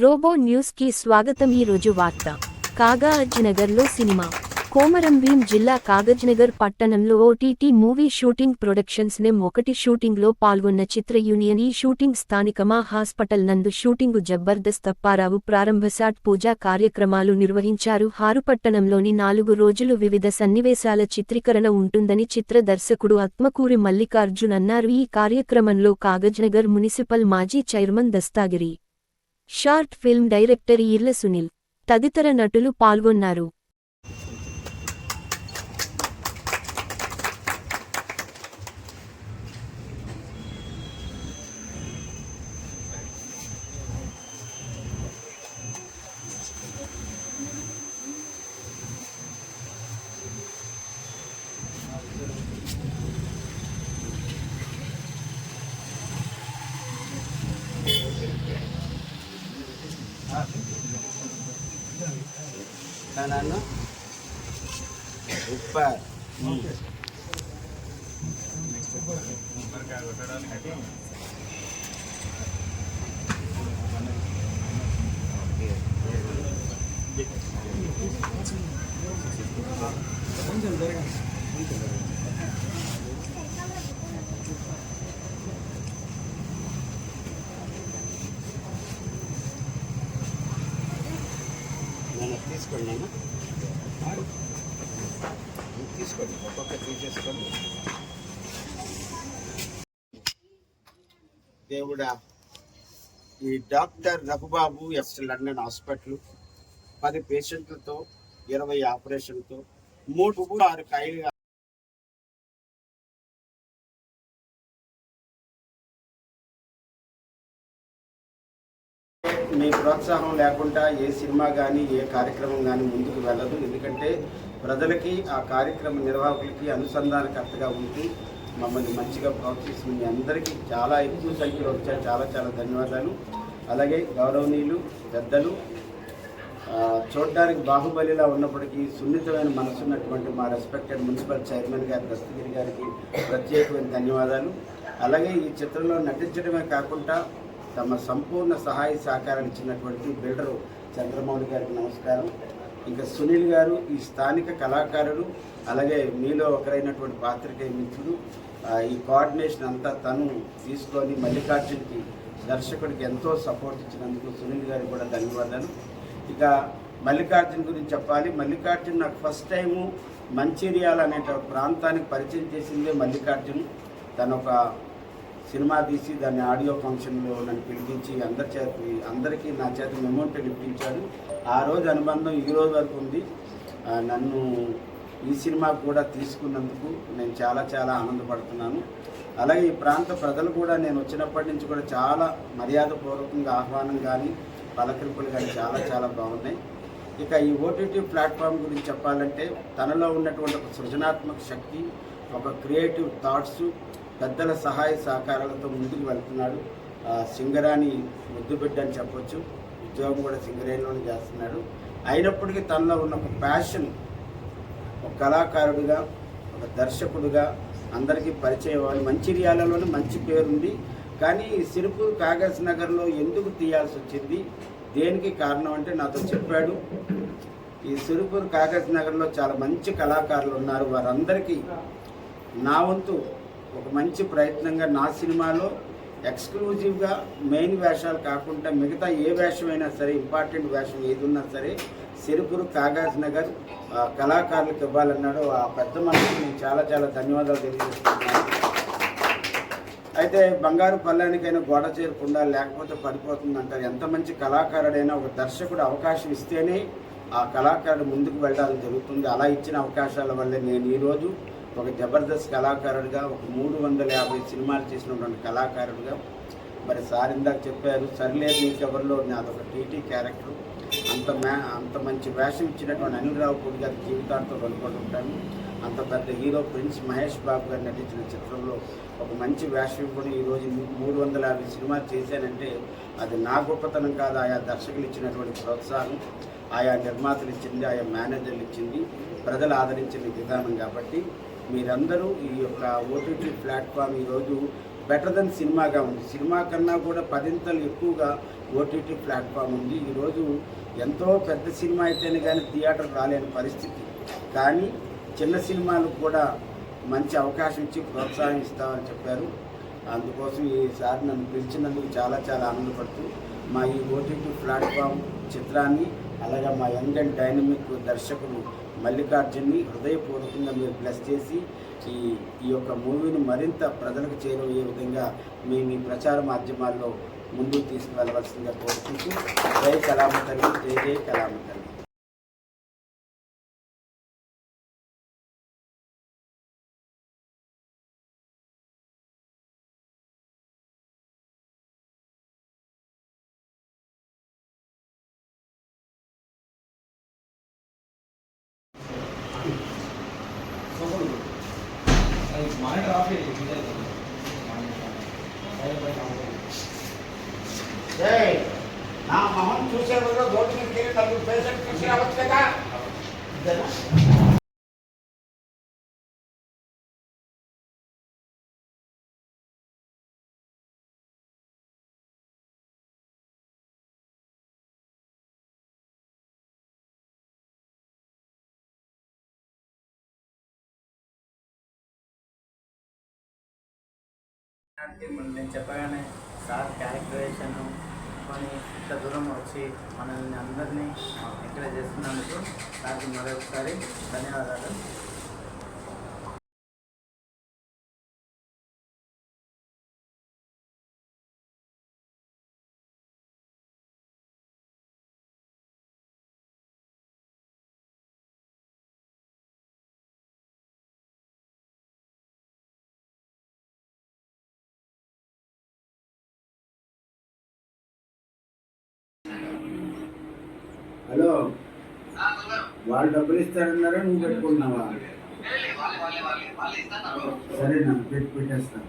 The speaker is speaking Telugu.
రోబో న్యూస్కి స్వాగతం ఈ రోజు వార్త. కాగాజ్నగర్లో సినిమా. కోమరంభీం జిల్లా కాగజ్నగర్ పట్టణంలో ఓటీటీ మూవీ షూటింగ్ ప్రొడక్షన్స్ నెం ఒకటి షూటింగ్లో పాల్గొన్న చిత్ర యూనియన్ ఈ షూటింగ్ స్థానికమా హాస్పిటల్ నందు షూటింగు జబర్దస్త్ అప్పారావు ప్రారంభసాట్ పూజా కార్యక్రమాలు నిర్వహించారు. హారుపట్టణంలోని నాలుగు రోజులు వివిధ సన్నివేశాల చిత్రీకరణ ఉంటుందని చిత్ర దర్శకుడు ఆత్మకూరి మల్లికార్జున్ అన్నారు. ఈ కార్యక్రమంలో కాగజ్నగర్ మున్సిపల్ మాజీ chairman Dastagiri short film director Eerla Sunil తదితర నటులు పాల్గొన్నారు. Tanana. Upa. Okay. తీసుకోండి తీసుకోండి ఒక్కొక్క తీసేసుకోండి. దేవుడా ఈ doctor Raghubabu S London hospital పది పేషెంట్లతో ఇరవై ఆపరేషన్తో మూడు ఆరు ఖైదీగా ప్రోత్సాహం లేకుండా ఏ సినిమా కానీ ఏ కార్యక్రమం కానీ ముందుకు వెళ్ళదు. ఎందుకంటే ప్రజలకి ఆ కార్యక్రమ నిర్వాహకులకి అనుసంధానకర్తగా ఉంటూ మమ్మల్ని మంచిగా ప్రోత్సహిస్తుంది. మీ అందరికీ చాలా ఎక్కువ సంఖ్యలో వచ్చారు. చాలా చాలా ధన్యవాదాలు. అలాగే గౌరవనీయులు పెద్దలు చూడడానికి బాహుబలిలా ఉన్నప్పటికీ సున్నితమైన మనసున్నటువంటి మా రెస్పెక్టెడ్ మున్సిపల్ చైర్మన్ గారి దస్తగిరి గారికి ప్రత్యేకమైన ధన్యవాదాలు. అలాగే ఈ చిత్రంలో నటించడమే కాకుండా తమ సంపూర్ణ సహాయ సహకారాలు ఇచ్చినటువంటి బిల్డరు చంద్రమౌళి గారికి నమస్కారం. ఇంకా సునీల్ గారు ఈ స్థానిక కళాకారుడు అలాగే మీలో ఒకరైనటువంటి పాత్రికేయ మిత్రుడు ఈ కోఆర్డినేషన్ అంతా తను తీసుకొని మల్లికార్జున్కి దర్శకుడికి ఎంతో సపోర్ట్ ఇచ్చినందుకు సునీల్ గారికి కూడా ధన్యవాదాలు. ఇక మల్లికార్జున్ గురించి చెప్పాలి. మల్లికార్జున్ నాకు ఫస్ట్ టైము మంచిర్యాల అనే ప్రాంతానికి పరిచయం చేసిందే మల్లికార్జున్. తను ఒక సినిమా తీసి దాన్ని ఆడియో ఫంక్షన్లో నన్ను పిలిపించి అందరి చేత అందరికీ నా చేత మెమోంటో ఇప్పించాడు ఆ రోజు అనుబంధం ఈ రోజు వరకు ఉంది. నన్ను ఈ సినిమా కూడా తీసుకున్నందుకు నేను చాలా చాలా ఆనందపడుతున్నాను. అలాగే ఈ ప్రాంత ప్రజలు కూడా నేను వచ్చినప్పటి నుంచి కూడా చాలా మర్యాదపూర్వకంగా ఆహ్వానం కానీ పలకరింపులు కానీ చాలా చాలా బాగున్నాయి. ఇక ఈ ఓటీటీ ప్లాట్ఫామ్ గురించి చెప్పాలంటే తనలో ఉన్నటువంటి ఒక సృజనాత్మక శక్తి ఒక క్రియేటివ్ థాట్స్ పెద్దల సహాయ సహకారాలతో ముందుకు వెళ్తున్నాడు. ఆ, ముద్దు బిడ్డ అని చెప్పొచ్చు. ఉద్యోగం కూడా సింగరేణిలోనే చేస్తున్నాడు. అయినప్పటికీ తనలో ఉన్న ఒక ప్యాషన్ ఒక కళాకారుడిగా ఒక దర్శకుడిగా అందరికీ పరిచయం అవ్వాలి. మంచిర్యాలలోనే మంచి పేరుంది. కానీ సిరుపూర్ కాగజ్ నగర్లో ఎందుకు తీయాల్సి వచ్చింది? దేనికి కారణం అంటే నాతో చెప్పాడు. ఈ సిరుపూర్ కాగజ్ నగర్లో చాలా మంచి కళాకారులు ఉన్నారు. వారందరికీ నా వంతు ఒక మంచి ప్రయత్నంగా నా సినిమాలో ఎక్స్క్లూజివ్గా మెయిన్ వేషాలు కాకుండా మిగతా ఏ వేషమైనా సరే ఇంపార్టెంట్ వేషం ఏది ఉన్నా సరే సిరుపురు కాగాజ్ నగర్ ఆ, కళాకారులకు ఇవ్వాలన్నాడు ఆ పెద్ద మనసుకి నేను చాలా చాలా ధన్యవాదాలు తెలియజేస్తున్నాను. అయితే బంగారు పల్లానికైనా గోడ చేరకుండా లేకపోతే పడిపోతుంది అంటారు. ఎంత మంచి కళాకారుడైనా ఒక దర్శకుడు అవకాశం ఇస్తేనే ఆ కళాకారుడు ముందుకు వెళ్ళాలని జరుగుతుంది. అలా ఇచ్చిన అవకాశాల వల్లే నేను ఈరోజు ఒక జబర్దస్త్ కళాకారుడిగా ఒక మూడు వందల యాభై సినిమాలు చేసినటువంటి కళాకారుడిగా. మరి సార్ ఇందాక చెప్పారు సరిలేదు నీకెవరిలో నాదొక టీటీ క్యారెక్టర్. అంత మ్యా అంత మంచి వేషం ఇచ్చినటువంటి అనిల్ రావుపూడి గారి జీవితాంతో కొనుక్కుంటుంటాను అంత పెద్ద హీరో ప్రిన్స్ మహేష్ బాబు గారు నటించిన చిత్రంలో ఒక మంచి వేషం కూడా ఈరోజు మూడు వందల యాభై సినిమాలు చేశానంటే అది నా గొప్పతనం కాదు. ఆయా దర్శకులు ఇచ్చినటువంటి ప్రోత్సాహం ఆయా నిర్మాతలు ఇచ్చింది ఆయా మేనేజర్లు ఇచ్చింది ప్రజలు ఆదరించిన విధానం కాబట్టి మీరందరూ ఈ యొక్క ఓటీటీ ప్లాట్ఫామ్ ఈరోజు బెటర్ దెన్ సినిమాగా ఉంది. సినిమా కన్నా కూడా పదింతలు ఎక్కువగా ఓటీటీ ప్లాట్ఫామ్ ఉంది. ఈరోజు ఎంతో పెద్ద సినిమా అయితేనే కానీ థియేటర్ రాలేని పరిస్థితి. కానీ చిన్న సినిమాలకు కూడా మంచి అవకాశం ఇచ్చి ప్రోత్సాహం ఇస్తామని చెప్పారు. అందుకోసం ఈసారి నన్ను పిలిచినందుకు చాలా చాలా ఆనందపడుతూ మా ఈ ఓటీటీ ప్లాట్ఫామ్ చిత్రాన్ని అలాగే మా యంగ్ అండ్ డైనమిక్ దర్శకులు మల్లికార్జున్ని హృదయపూర్వకంగా మీరు బ్లెస్ చేసి ఈ ఈ యొక్క మూవీని మరింత ప్రజలకు చేరువయ్యే విధంగా మేము మీ ప్రచార మాధ్యమాల్లో ముందుకు తీసుకువెళ్ళవలసిందిగా కోరుకుంటూ జై కలామ తల్లి జై జై కలామ తల్లి మానిటర్ ఆఫ్ జై నా మొహం చూసే వల్ల రోడ్డు మీదకి వెళ్ళి నలుగురు పేషెంట్ చూసి రావచ్చు కదా అంటే మనం నేను చెప్పగానే సార్ క్యారెక్టరేషన్ కొని ఇంత దూరం వచ్చి మనల్ని అందరినీ ఎంకరేజ్ చేస్తున్నందుకు సార్కి మరొకసారి ధన్యవాదాలు. హలో. వాళ్ళు డబ్బులు ఇస్తారన్నారా? నువ్వు పెట్టుకుంటున్నావా? సరే నన్ను పెట్టి పెట్టేస్తాను